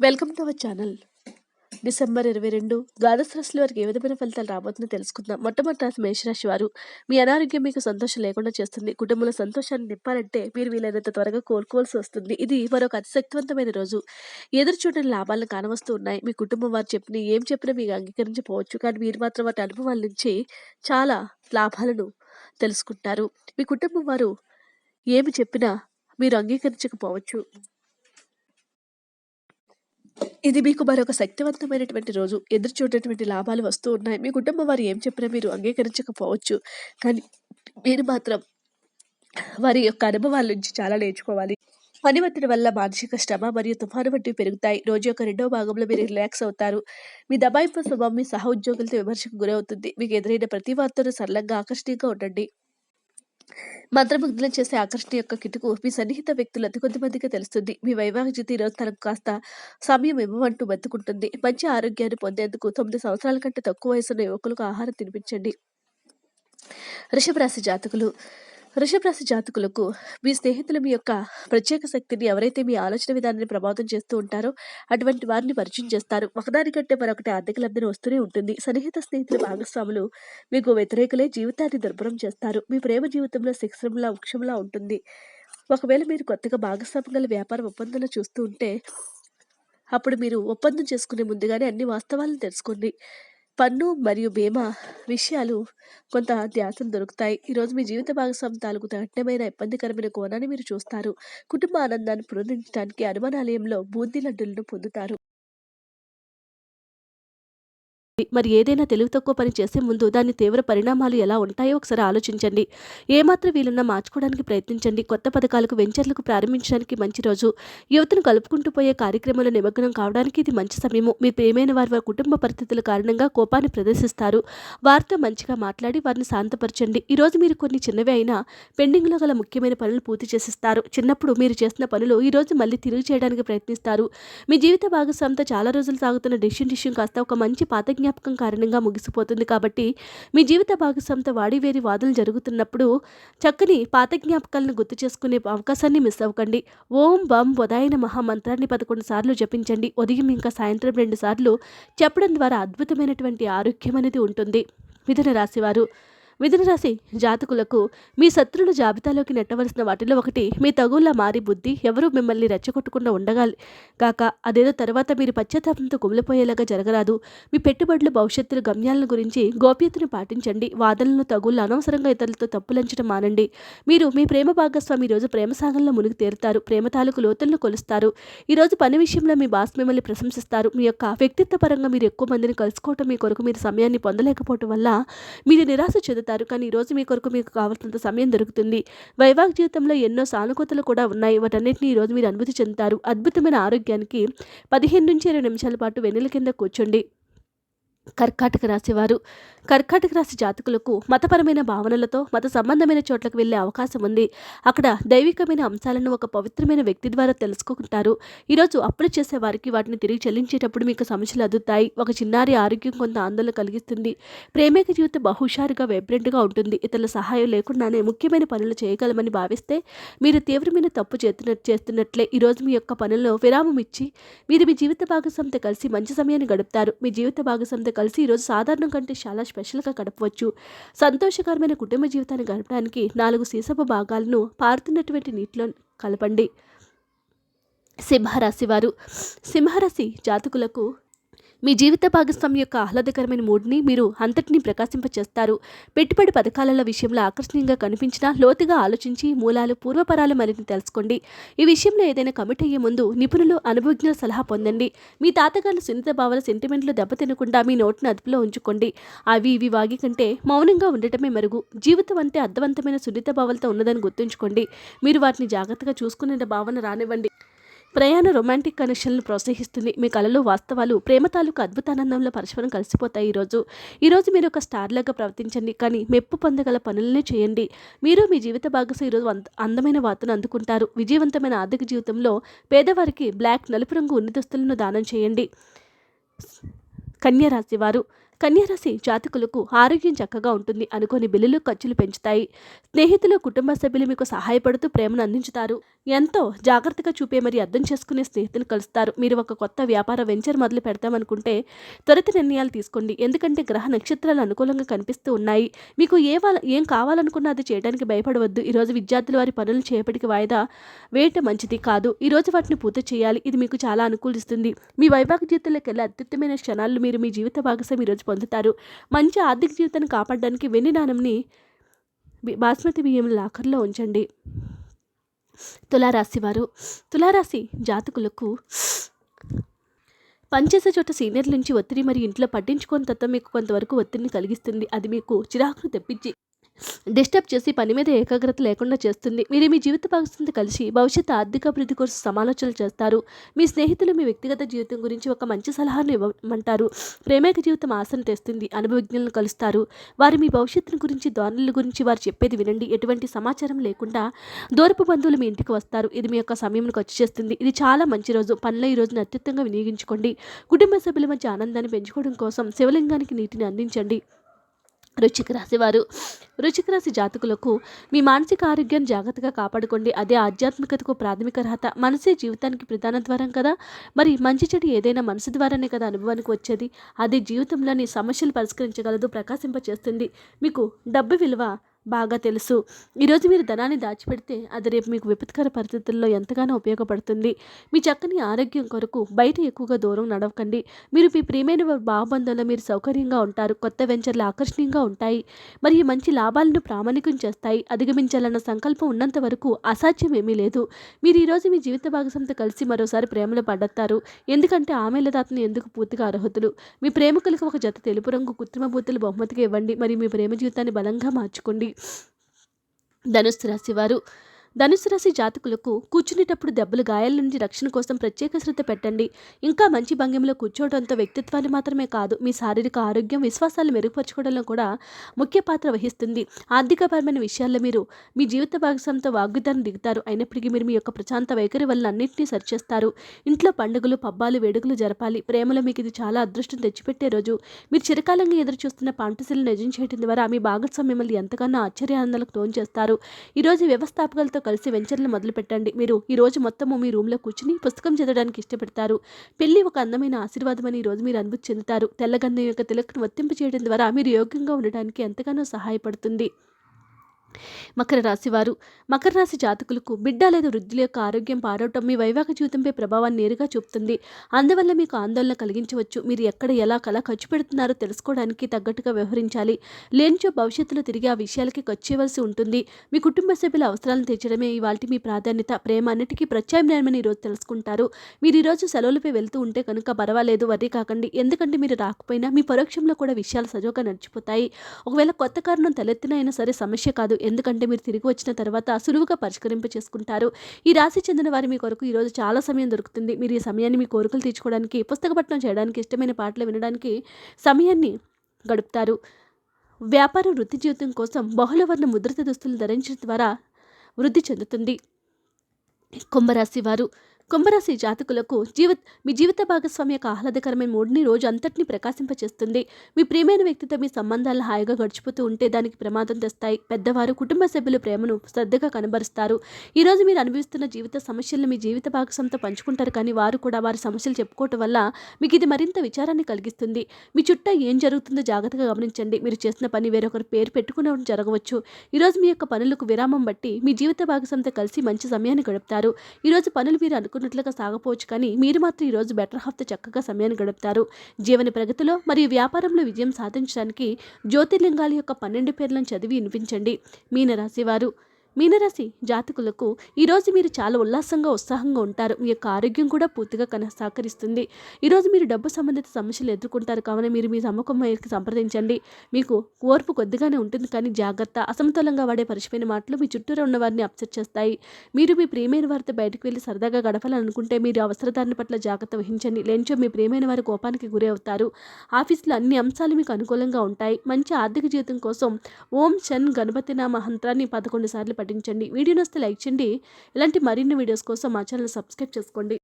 Welcome to our channel. December ఇరవై రెండు ద్వాదశ రాశుల వారికి ఏ విధమైన ఫలితాలు రాబోతుందో తెలుసుకుందాం. మొట్టమొదటి రాశి మేషరాశి వారు మీ అనారోగ్యం మీకు సంతోషం లేకుండా చేస్తుంది. కుటుంబంలో సంతోషాన్ని నింపాలంటే మీరు వీలైనంత త్వరగా కోరుకోవాల్సి వస్తుంది. ఇది మరొక అతిశక్తివంతమైన రోజు. ఎదురు చూడని లాభాలను కానవస్తూ ఉన్నాయి. మీ కుటుంబం వారు చెప్పిన ఏం చెప్పినా మీకు అంగీకరించకపోవచ్చు. కానీ మీరు మాత్రం వాటి అనుభవాల నుంచి చాలా లాభాలను తెలుసుకుంటారు. మీ కుటుంబం వారు ఏమి చెప్పినా మీరు అంగీకరించకపోవచ్చు. ఇది మీకు మరొక శక్తివంతమైనటువంటి రోజు. ఎదురు చూడేటువంటి లాభాలు వస్తూ ఉన్నాయి. మీ కుటుంబం వారు ఏం చెప్పినా మీరు అంగీకరించకపోవచ్చు. కానీ మీరు మాత్రం వారి యొక్క అనుభవాల నుంచి చాలా నేర్చుకోవాలి. పని ఒత్తిడి వల్ల మానసిక శ్రమ మరియు తుఫాను వంటివి పెరుగుతాయి. రోజు యొక్క రెండవ భాగంలో మీరు రిలాక్స్ అవుతారు. మీ దబాయింపు స్వభావం మీ సహ ఉద్యోగులతో విమర్శకు గురవుతుంది. మీకు ఎదురైన ప్రతి వార్తను సరళంగా ఆకర్షణీయంగా ఉండండి. మంత్రముగ్ధులు చేసే ఆకర్షణ యొక్క కిటుకు మీ సన్నిహిత వ్యక్తులు అతి కొద్ది మందికి తెలుస్తుంది. మీ వైవాహిక జీవితం ఈరోజు తనకు కాస్త సమయం ఇవ్వమంటూ బతుకుంటుంది మంచి ఆరోగ్యాన్ని పొందేందుకు తొమ్మిది సంవత్సరాల కంటే తక్కువ వయసున్న యువకులకు ఆహారం తినిపించండి. వృషభ రాశి జాతకులు వృషభరాశి జాతకులకు మీ స్నేహితులు మీ యొక్క ప్రత్యేక శక్తిని ఎవరైతే మీ ఆలోచన విధానాన్ని ప్రభావితం చేస్తూ ఉంటారో అటువంటి వారిని పరిచయం చేస్తారు. ఒకదానికంటే మరొకటి ఆర్థిక లబ్ధిని వస్తూనే ఉంటుంది. సన్నిహిత స్నేహితుల భాగస్వాములు మీకు వ్యతిరేకులే జీవితాన్ని దుర్భరం చేస్తారు. మీ ప్రేమ జీవితంలో శిక్షరంలా వృక్షంలా ఉంటుంది. ఒకవేళ మీరు కొత్తగా భాగస్వామ్యం గల వ్యాపార ఒప్పందాలు చూస్తూ ఉంటే అప్పుడు మీరు ఒప్పందం చేసుకునే ముందుగానే అన్ని వాస్తవాలను తెలుసుకోండి. పన్ను మరియు బీమా విషయాలు కొంత ధ్యాసం దొరుకుతాయి. ఈరోజు మీ జీవిత భాగస్వామి తాలూకు కఠినమైన ఇబ్బందికరమైన కోణాన్ని మీరు చూస్తారు. కుటుంబ ఆనందాన్ని పునరుద్ధరించడానికి అనుమానాలయంలో బూందీ లడ్డులను పొందుతారు. మరి ఏదైనా తెలివి తక్కువ పని చేసే ముందు దాని తీవ్ర పరిణామాలు ఎలా ఉంటాయో ఒకసారి ఆలోచించండి. ఏమాత్రం వీలున్నా మార్చుకోవడానికి ప్రయత్నించండి. కొత్త పథకాలకు వెంచర్లకు ప్రారంభించడానికి మంచి రోజు. యువతను కలుపుకుంటూ పోయే కార్యక్రమంలో నిమగ్నం కావడానికి ఇది మంచి సమయము. మీ ప్రేమైన వారి వారి కుటుంబ పరిస్థితుల కారణంగా కోపాన్ని ప్రదర్శిస్తారు. వారితో మంచిగా మాట్లాడి వారిని శాంతపరచండి. ఈరోజు మీరు కొన్ని చిన్నవి అయినా పెండింగ్లో గల ముఖ్యమైన పనులు పూర్తి చేసిస్తారు. చిన్నప్పుడు మీరు చేసిన పనులు ఈరోజు మళ్ళీ తిరిగి చేయడానికి ప్రయత్నిస్తారు. మీ జీవిత భాగస్వామితో చాలా రోజులు సాగుతున్న డిష్యం డిషన్ కాస్త ఒక మంచి పాత జ్ఞాపకం కారణంగా ముగిసిపోతుంది కాబట్టి మీ జీవిత భాగస్వామితో వాడివేరి వాదులు జరుగుతున్నప్పుడు చక్కని పాత జ్ఞాపకాలను గుర్తు చేసుకునే అవకాశాన్ని మిస్ అవ్వకండి. ఓం బం ఉదాయన మహామంత్రాన్ని పదకొండు సార్లు జపించండి. ఉదయం ఇంకా సాయంత్రం రెండు సార్లు చెప్పడం ద్వారా అద్భుతమైనటువంటి ఆరోగ్యం అనేది ఉంటుంది. మిథున రాశివారు మిథున రాశి జాతకులకు మీ శత్రుల జాబితాలోకి నెట్టవలసిన వాటిలో ఒకటి మీ తగుల్లా మారి బుద్ధి ఎవరూ మిమ్మల్ని రెచ్చగొట్టకుండా ఉండగాలి. కాక అదేదో తర్వాత మీరు పశ్చాత్తాపంతో కుమిలిపోయేలాగా జరగరాదు. మీ పెట్టుబడులు భవిష్యత్తుల గమ్యాలను గురించి గోప్యతను పాటించండి. వాదనలను తగుళ్ళు అనవసరంగా ఇతరులతో తప్పులంచడం మానండి. మీరు మీ ప్రేమ భాగస్వామి ఈరోజు ప్రేమ సాగంలో మునిగి తేరుతారు. ప్రేమ తాలూకు లోతులను కొలుస్తారు. ఈరోజు పని విషయంలో మీ బాస్ మిమ్మల్ని ప్రశంసిస్తారు. మీ యొక్క వ్యక్తిత్వ పరంగా మీరు ఎక్కువ మందిని కలుసుకోవటం మీ కొరకు మీరు సమయాన్ని పొందలేకపోవటం వల్ల మీరు నిరాశ చెందుతారు. కానీ ఈరోజు మీ కొరకు మీకు కావాల్సినంత సమయం దొరుకుతుంది. వైవాహిక జీవితంలో ఎన్నో సానుకూతలు కూడా ఉన్నాయి. వాటన్నిటిని ఈరోజు మీరు అనుభూతి చెందుతారు. అద్భుతమైన ఆరోగ్యానికి పదిహేను నుంచి ఇరవై నిమిషాల పాటు వెన్నెల కింద కూర్చోండి. కర్కాటక రాశివారు కర్కాటక రాశి జాతకులకు మతపరమైన భావనలతో మత సంబంధమైన చోట్లకు వెళ్ళే అవకాశం ఉంది. అక్కడ దైవికమైన అంశాలను ఒక పవిత్రమైన వ్యక్తి ద్వారా తెలుసుకుంటారు. ఈరోజు అప్పులు చేసే వారికి వాటిని తిరిగి చెల్లించేటప్పుడు మీకు సమస్యలు అదుతాయి. ఒక చిన్నారి ఆరోగ్యం కొంత ఆందోళన కలిగిస్తుంది. ప్రేమిక జీవితం బహుషారుగా వైబ్రెంట్గా ఉంటుంది. ఇతరుల సహాయం లేకుండానే ముఖ్యమైన పనులు చేయగలమని భావిస్తే మీరు తీవ్రమైన తప్పు చేస్తున్న చేస్తున్నట్లే ఈరోజు మీ యొక్క పనుల్లో విరామం ఇచ్చి మీరు మీ జీవిత భాగస్వామితో కలిసి మంచి సమయాన్ని గడుపుతారు. మీ జీవిత భాగస్వామితో కలిసి ఈరోజు సాధారణం కంటే చాలా స్పెషల్గా గడపవచ్చు. సంతోషకరమైన కుటుంబ జీవితాన్ని గడపడానికి నాలుగు సీసపు భాగాలను పారుతున్నటువంటి నీటిలో కలపండి. సింహరాశి వారు. సింహరాశి జాతకులకు మీ జీవిత భాగస్వామి యొక్క ఆహ్లాదకరమైన మూడ్ని మీరు అంతటినీ ప్రకాశింపచేస్తారు. పెట్టుబడి పథకాలలో విషయంలో ఆకర్షణీయంగా కనిపించినా లోతుగా ఆలోచించి మూలాలు పూర్వపరాలు మరిన్ని తెలుసుకోండి. ఈ విషయంలో ఏదైనా కమిట్ అయ్యే ముందు నిపుణులు అనుభవజ్ఞుల సలహా పొందండి. మీ తాతగారు సున్నిత భావాల సెంటిమెంట్లు దెబ్బతినకుండా మీ నోట్ను అదుపులో ఉంచుకోండి. అవి ఇవి వాగి కంటే మౌనంగా ఉండటమే మరుగు. జీవితం అంటే అర్థవంతమైన సున్నిత భావాలతో ఉన్నదని గుర్తుంచుకోండి. మీరు వాటిని జాగ్రత్తగా చూసుకునే భావన రానివ్వండి. ప్రయాణ రొమాంటిక్ కనెక్షన్లు ప్రోత్సహిస్తుంది. మీ కళలు వాస్తవాలు ప్రేమ తాలూకు అద్భుతానందంలో పరస్పరం కలిసిపోతాయి ఈరోజు. ఈరోజు మీరు ఒక స్టార్లాగా ప్రవర్తించండి. కానీ మెప్పు పొందగల పనులనే చేయండి. మీరు మీ జీవిత భాగస్వామి ఈరోజు అంద- అందమైన వార్తను అందుకుంటారు. విజయవంతమైన ఆర్థిక జీవితంలో పేదవారికి బ్లాక్ నలుపు రంగు ఉన్ని దుస్తులను దానం చేయండి. కన్యరాశివారు వారు కన్యారాశి జాతకులకు ఆరోగ్యం చక్కగా ఉంటుంది అనుకోని బిల్లులు ఖర్చులు పెంచుతాయి. స్నేహితులు కుటుంబ సభ్యులు మీకు సహాయపడుతూ ప్రేమను అందించుతారు. ఎంతో జాగ్రత్తగా చూపే మరి అర్థం చేసుకునే స్నేహితులు కలుస్తారు. మీరు ఒక కొత్త వ్యాపార వెంచర్ మొదలు పెడతామనుకుంటే త్వరిత నిర్ణయాలు తీసుకోండి. ఎందుకంటే గ్రహ నక్షత్రాలు అనుకూలంగా కనిపిస్తూ ఉన్నాయి. మీకు ఏ వాళ్ళ ఏం కావాలనుకున్నా అది చేయడానికి భయపడవద్దు. ఈరోజు విద్యార్థులు వారి పనులు చేపటికి వాయిదా వేయటం మంచిది కాదు. ఈరోజు వాటిని పూర్తి చేయాలి. ఇది మీకు చాలా అనుకూలిస్తుంది. మీ వైభాగ జీవితంలోకి వెళ్ళే అత్యుత్తమైన క్షణాలు మీరు మీ జీవిత భాగస్వామి ఈరోజు పొందుతారు. మంచి ఆర్థిక జీవితాన్ని కాపాడడానికి వెండి నాణంని బాస్మతి బియ్యం లాకర్లో ఉంచండి. తులారాశి వారు తులారాశి జాతకులకు పనిచేసే చోట సీనియర్ల నుంచి ఒత్తిడి మరియు ఇంట్లో పట్టించుకోని తత్వం మీకు కొంతవరకు ఒత్తిడిని కలిగిస్తుంది. అది మీకు చిరాకును తెప్పించి డిస్టర్బ్ చేసి పని మీద ఏకాగ్రత లేకుండా చేస్తుంది. మీరు మీ జీవిత భాగస్వామితో కలిసి భవిష్యత్ ఆర్థిక అభివృద్ధి కోసం సమాలోచనలు చేస్తారు. మీ స్నేహితులు మీ వ్యక్తిగత జీవితం గురించి ఒక మంచి సలహాను ఇవ్వమంటారు. ప్రేమేక జీవితం ఆశను తెస్తుంది. అనుభవజ్ఞులను కలుస్తారు. వారు మీ భవిష్యత్తును గురించి ధోరణుల గురించి వారు చెప్పేది వినండి. ఎటువంటి సమాచారం లేకుండా దూరపు బంధువులు మీ ఇంటికి వస్తారు. ఇది మీ యొక్క సమయంను ఖర్చు చేస్తుంది. ఇది చాలా మంచి రోజు. పనిలో ఈ రోజును అత్యుత్తంగా వినియోగించుకోండి. కుటుంబ సభ్యుల మధ్య ఆనందాన్ని పెంచుకోవడం కోసం శివలింగానికి నీటిని అందించండి. వృశ్చిక రాశి వారు. వృశ్చిక రాశి జాతకులకు మీ మానసిక ఆరోగ్యాన్ని జాగ్రత్తగా కాపాడుకోండి. అదే ఆధ్యాత్మికతకు ప్రాథమిక అర్హత. మనసే జీవితానికి ప్రధాన ద్వారం కదా. మరి మంచి చెడు ఏదైనా మనసు ద్వారానే కదా అనుభవానికి వచ్చేది. అది జీవితంలోని సమస్యలు పరిష్కరించగలదు ప్రకాశింపచేస్తుంది. మీకు డబ్బు విలువ బాగా తెలుసు. ఈరోజు మీరు ధనాన్ని దాచిపెడితే అది రేపు మీకు విపత్కర పరిస్థితుల్లో ఎంతగానో ఉపయోగపడుతుంది. మీ చక్కని ఆరోగ్యం కొరకు బయట ఎక్కువగా దూరం నడవకండి. మీరు మీ ప్రియమైన వారి భావబంధంలో మీరు సౌకర్యంగా ఉంటారు. కొత్త వెంచర్లు ఆకర్షణీయంగా ఉంటాయి. మరియు మంచి లాభాలను ప్రామాణికం చేస్తాయి. అధిగమించాలన్న సంకల్పం ఉన్నంత వరకు అసాధ్యం ఏమీ లేదు. మీరు ఈరోజు మీ జీవిత భాగస్వామితో కలిసి మరోసారి ప్రేమలో పడతారు ఎందుకంటే ఆమెలదాతను ఎందుకు పూర్తిగా అర్హతులు? మీ ప్రేమికులకు ఒక జత తెలుపు రంగు కృత్రిమ బూతులు బహుమతిగా ఇవ్వండి. మరియు మీ ప్రేమ జీవితాన్ని బలంగా మార్చుకోండి. ధనుస్సు రాశివారు ధనుసు రాశి జాతకులకు కూర్చునేటప్పుడు దెబ్బలు గాయాల నుండి రక్షణ కోసం ప్రత్యేక శ్రద్ధ పెట్టండి. ఇంకా మంచి భంగిమలో కూర్చోవడంతో వ్యక్తిత్వాన్ని మాత్రమే కాదు మీ శారీరక ఆరోగ్యం విశ్వాసాలు మెరుగుపరచుకోవడంలో కూడా ముఖ్య పాత్ర వహిస్తుంది. ఆర్థికపరమైన విషయాల్లో మీరు మీ జీవిత భాగస్వామితో వాగ్విధానం దిగుతారు. అయినప్పటికీ మీరు మీ యొక్క ప్రశాంత వైఖరి వల్ల అన్నింటినీ సరిచేస్తారు. ఇంట్లో పండుగలు పబ్బాలు వేడుకలు జరపాలి. ప్రేమలో మీకు ఇది చాలా అదృష్టం తెచ్చిపెట్టే రోజు. మీరు చిరకాలంగా ఎదురు చూస్తున్న పాంటసీలు నిజం చేయడం ద్వారా మీ భాగస్వామి మిమ్మల్ని ఎంతగానో ఆశ్చర్యానందాలకు తోన్ చేస్తారు ఈరోజు వ్యవస్థాపకులతో కలిసి వెంచర్లు మొదలు పెట్టండి మీరు ఈ రోజు మొత్తము మీ రూమ్లో కూర్చుని పుస్తకం చదవడానికి ఇష్టపడతారు. పెళ్ళి ఒక అందమైన ఆశీర్వాదం అని ఈ రోజు మీరు అనుభూతి చెందుతారు. తెల్లగంధం యొక్క తిలకను వర్తింపు చేయడం ద్వారా మీరు యోగ్యంగా ఉండడానికి ఎంతగానో సహాయపడుతుంది. మకర రాశి వారు మకర రాశి జాతకులకు బిడ్డ లేదా వృద్ధుల యొక్క ఆరోగ్యం పారవటం మీ వైవాహిక జీవితంపై ప్రభావాన్ని నేరుగా చూపుతుంది. అందువల్ల మీకు ఆందోళన కలిగించవచ్చు. మీరు ఎక్కడ ఎలా కళ ఖర్చు పెడుతున్నారో తెలుసుకోవడానికి తగ్గట్టుగా వ్యవహరించాలి. లేనిచో భవిష్యత్తులో తిరిగి ఆ విషయాలకి ఖర్చేయవలసి ఉంటుంది. మీ కుటుంబ సభ్యుల అవసరాలను తీర్చడమే ఇవాళ మీ ప్రాధాన్యత. ప్రేమ అన్నిటికీ ప్రత్యామ్నాయమని ఈరోజు తెలుసుకుంటారు. మీరు ఈరోజు సెలవులపై వెళ్తూ ఉంటే కనుక పర్వాలేదు వర్రీ కాకండి. ఎందుకంటే మీరు రాకపోయినా మీ పరోక్షంలో కూడా విషయాలు సజోగా నడిచిపోతాయి. ఒకవేళ కొత్త కారణం తలెత్తినైనా సరే సమస్య కాదు. ఎందుకంటే మీరు తిరిగి వచ్చిన తర్వాత సులువుగా పరిష్కరింప చేసుకుంటారు. ఈ రాశి చెందిన వారి మీ కొరకు ఈరోజు చాలా సమయం దొరుకుతుంది. మీరు ఈ సమయాన్ని మీ కోరికలు తీర్చుకోవడానికి పుస్తకపట్నం చేయడానికి ఇష్టమైన పాటలు వినడానికి సమయాన్ని గడుపుతారు. వ్యాపారం వృత్తి జీవితం కోసం బహుళవర్ణ ముద్రిత దుస్తులు ధరించడం ద్వారా వృద్ధి చెందుతుంది. కుంభరాశి వారు కుంభరాశి జాతకులకు జీవ మీ జీవిత భాగస్వామి యొక్క ఆహ్లాదకరమైన మూడ్ని రోజు అంతటిని ప్రకాశింపచేస్తుంది. మీ ప్రియమైన వ్యక్తితో మీ సంబంధాలు హాయిగా గడిచిపోతూ ఉంటే దానికి ప్రమాదం తెస్తాయి. పెద్దవారు కుటుంబ సభ్యుల ప్రేమను శ్రద్ధగా కనబరుస్తారు. ఈరోజు మీరు అనుభవిస్తున్న జీవిత సమస్యలను మీ జీవిత భాగస్వామితో పంచుకుంటారు కానీ వారు కూడా వారి సమస్యలు చెప్పుకోవటం వల్ల మీకు ఇది మరింత విచారాన్ని కలిగిస్తుంది. మీ చుట్టూ ఏం జరుగుతుందో జాగ్రత్తగా గమనించండి. మీరు చేసిన పని వేరొకరి పేరు పెట్టుకునే జరగవచ్చు. ఈరోజు మీ యొక్క పనులకు విరామం బట్టి మీ జీవిత భాగస్వామితో కలిసి మంచి సమయాన్ని గడుపుతారు. ఈరోజు పనులు మీరు అనుకున్నట్లుగా సాగపోవచ్చు కానీ మీరు మాత్రం ఈరోజు బెటర్ హాఫ్తో చక్కగా సమయాన్ని గడుపుతారు. జీవన ప్రగతిలో మరియు వ్యాపారంలో విజయం సాధించడానికి జ్యోతిర్లింగాల యొక్క పన్నెండు పేర్లను చదివి వినిపించండి. మీనరాశి వారు మీనరాశి జాతకులకు ఈరోజు మీరు చాలా ఉల్లాసంగా ఉత్సాహంగా ఉంటారు. మీ యొక్క ఆరోగ్యం కూడా పూర్తిగా కన సహకరిస్తుంది. ఈరోజు మీరు డబ్బు సంబంధిత సమస్యలు ఎదుర్కొంటారు. కావున మీరు మీ సమ్మకం మేరకు సంప్రదించండి. మీకు ఓర్పు కొద్దిగానే ఉంటుంది. కానీ జాగ్రత్త అసమతులంగా వాడే పరిచయమైన మాటలు మీ చుట్టూరా ఉన్న వారిని అప్సెట్ చేస్తాయి. మీరు మీ ప్రియమైన వారితో బయటకు వెళ్ళి సరదాగా గడపాలనుకుంటే మీరు అవసరదారిని పట్ల జాగ్రత్త వహించండి. లేనిచో మీ ప్రియమైన వారి కోపానికి గురి అవుతారు. ఆఫీస్లో అన్ని అంశాలు మీకు అనుకూలంగా ఉంటాయి. మంచి ఆర్థిక జీవితం కోసం ఓం షన్ గణపతి నామ మంత్రాన్ని పదకొండు సార్లు పఠించండి వీడియో వస్తే లైక్ చేయండి. ఇలాంటి మరిన్ని వీడియోస్ కోసం మా ఛానల్ సబ్స్క్రైబ్ చేసుకోండి.